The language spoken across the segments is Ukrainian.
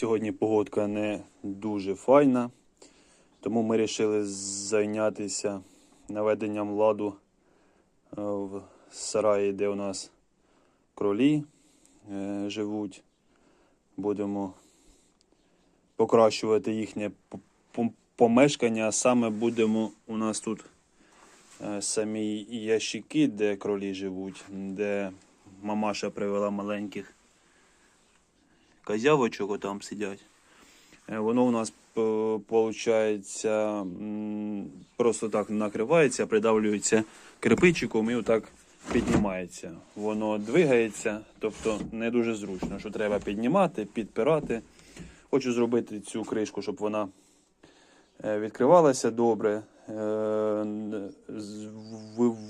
Сьогодні погодка не дуже файна, тому ми вирішили зайнятися наведенням ладу е, в сараї, де у нас кролі е, живуть. Будемо покращувати їхнє помешкання, а саме будемо у нас тут е, самі ящики, де кролі живуть, де мамаша привела маленьких козявочок там сидять. Е, Воно у нас виходить просто так накривається, придавлюється кирпичиком і отак піднімається. Воно двигається, тобто не дуже зручно, що треба піднімати, підпирати. Хочу зробити цю кришку, щоб вона е, відкривалася добре. Е,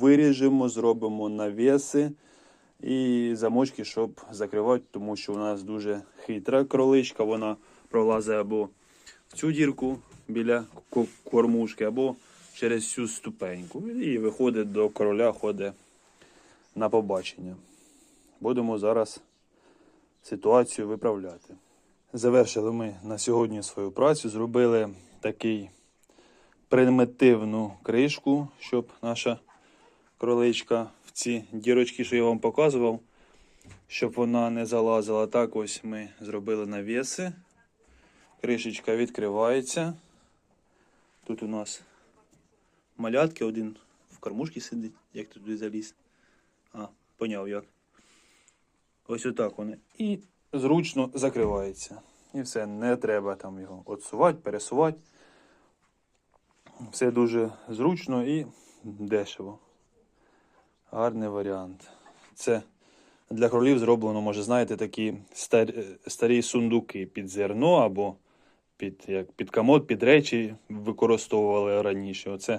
Виріжемо, зробимо навіси і замочки, щоб закривати, тому що у нас дуже хитра кроличка, вона пролазить або в цю дірку біля кормушки, або через цю ступеньку. І виходить до короля, ходить на побачення. Будемо зараз ситуацію виправляти. Завершили ми на сьогодні свою працю, зробили такий примітивну кришку, щоб наша кроличка ці дірочки, що я вам показував, щоб вона не залазила. Так ось ми зробили навіси. Кришечка відкривається. Тут у нас малятки, один в кормушці сидить, як туди заліз. А, поняв як. Ось отак вони. І зручно закривається. І все, не треба там його отсувати, пересувати. Все дуже зручно і дешево. Гарний варіант. Це для кролів зроблено, може, знаєте, такі старі, сундуки під зерно або під, як, під комод, під речі використовували раніше. Оце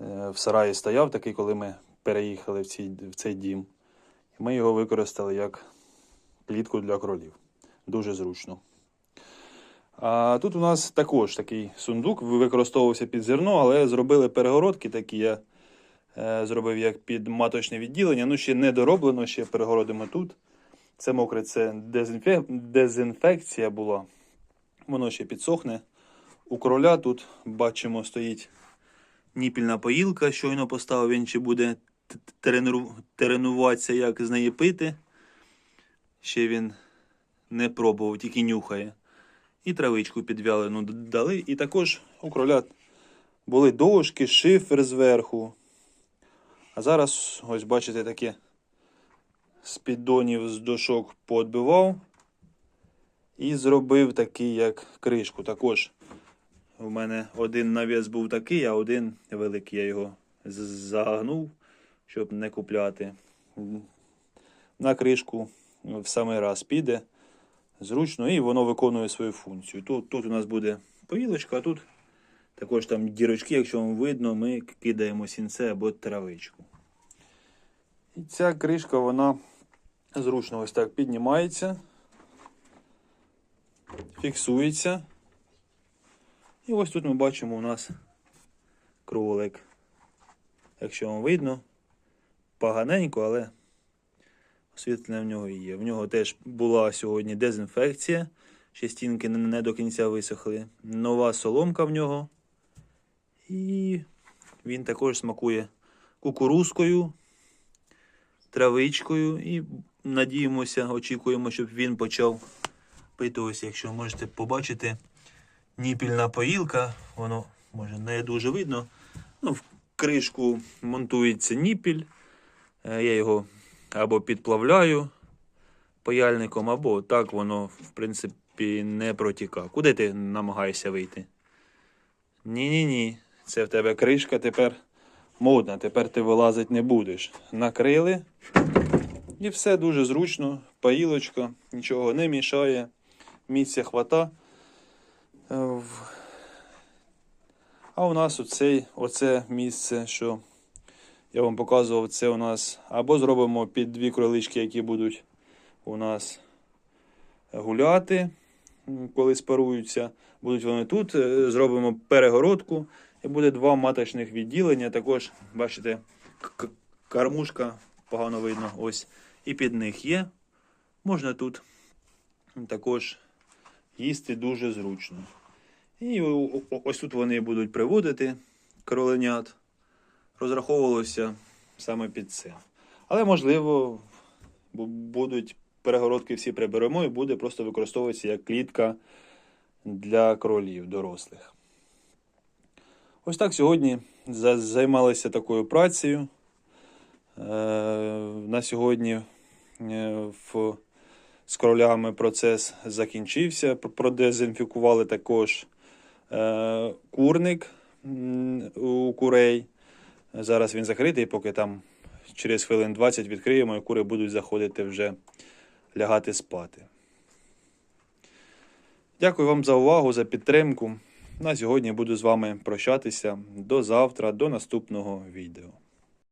е, в сараї стояв такий, коли ми переїхали в, цій, в цей дім. І ми його використали як клітку для кролів. Дуже зручно. А тут у нас також такий сундук використовувався під зерно, але зробили перегородки такі. Я зробив як під маточне відділення. Ну, ще не дороблено, ще перегородимо тут. Це мокре, це дезінфе... дезінфекція була. Воно ще підсохне. У короля тут бачимо стоїть ніпільна поїлка, щойно поставив, він ще буде т- тренуватися, як з неї пити. Ще він не пробував, тільки нюхає. І травичку підвялену дали. І також у кроля були дошки, шифер зверху. А зараз, ось бачите, таке з піддонів з дошок поотбивав. І зробив такий, як кришку. Також у мене один навіс був такий, а один великий. Я його загнув, щоб не купляти. На кришку в самий раз піде зручно і воно виконує свою функцію. Тут, тут у нас буде поїлочка, а тут також там дірочки, якщо вам видно, ми кидаємо сінце або травичку. І ця кришка, вона зручно ось так піднімається, фіксується. І ось тут ми бачимо у нас кролик. Якщо вам видно, поганенько, але освітлення в нього є. В нього теж була сьогодні дезінфекція. Ще стінки не- до кінця висохли. Нова соломка в нього. І він також смакує кукурузкою, травичкою. І надіємося, очікуємо, щоб він почав пити. Ось, якщо можете побачити, ніпільна поїлка. Воно може не дуже видно. Ну, в кришку монтується ніпіль. Е, Я його або підплавляю паяльником, або так воно, в принципі, не протіка. Куди ти намагаєшся вийти? Ні-ні-ні. Це в тебе кришка тепер модна, тепер ти вилазити не будеш. Накрили. І все дуже зручно. Паїлочка, нічого не мішає. Місця хвата. Е, А у нас оцей, оце місце, що я вам показував, це у нас або зробимо під дві кролички, які будуть у нас гуляти, коли спаруються. Будуть вони тут. Е, Зробимо перегородку і буде два маточних відділення. Також, бачите, кормушка погано видно. Ось. І під них є. Можна тут також їсти дуже зручно. І ось тут вони будуть приводити кроленят. Розраховувалося саме під це. Але можливо, будуть перегородки всі приберемо і буде просто використовуватися як клітка для кролів дорослих. Ось так сьогодні займалися такою працею. Е, На сьогодні е, з кролями процес закінчився. Продезінфікували також е, курник у курей. Зараз він закритий, поки там через хвилин 20 відкриємо, і кури будуть заходити вже лягати спати. Дякую вам за увагу, за підтримку. На сьогодні буду з вами прощатися. До завтра, до наступного відео.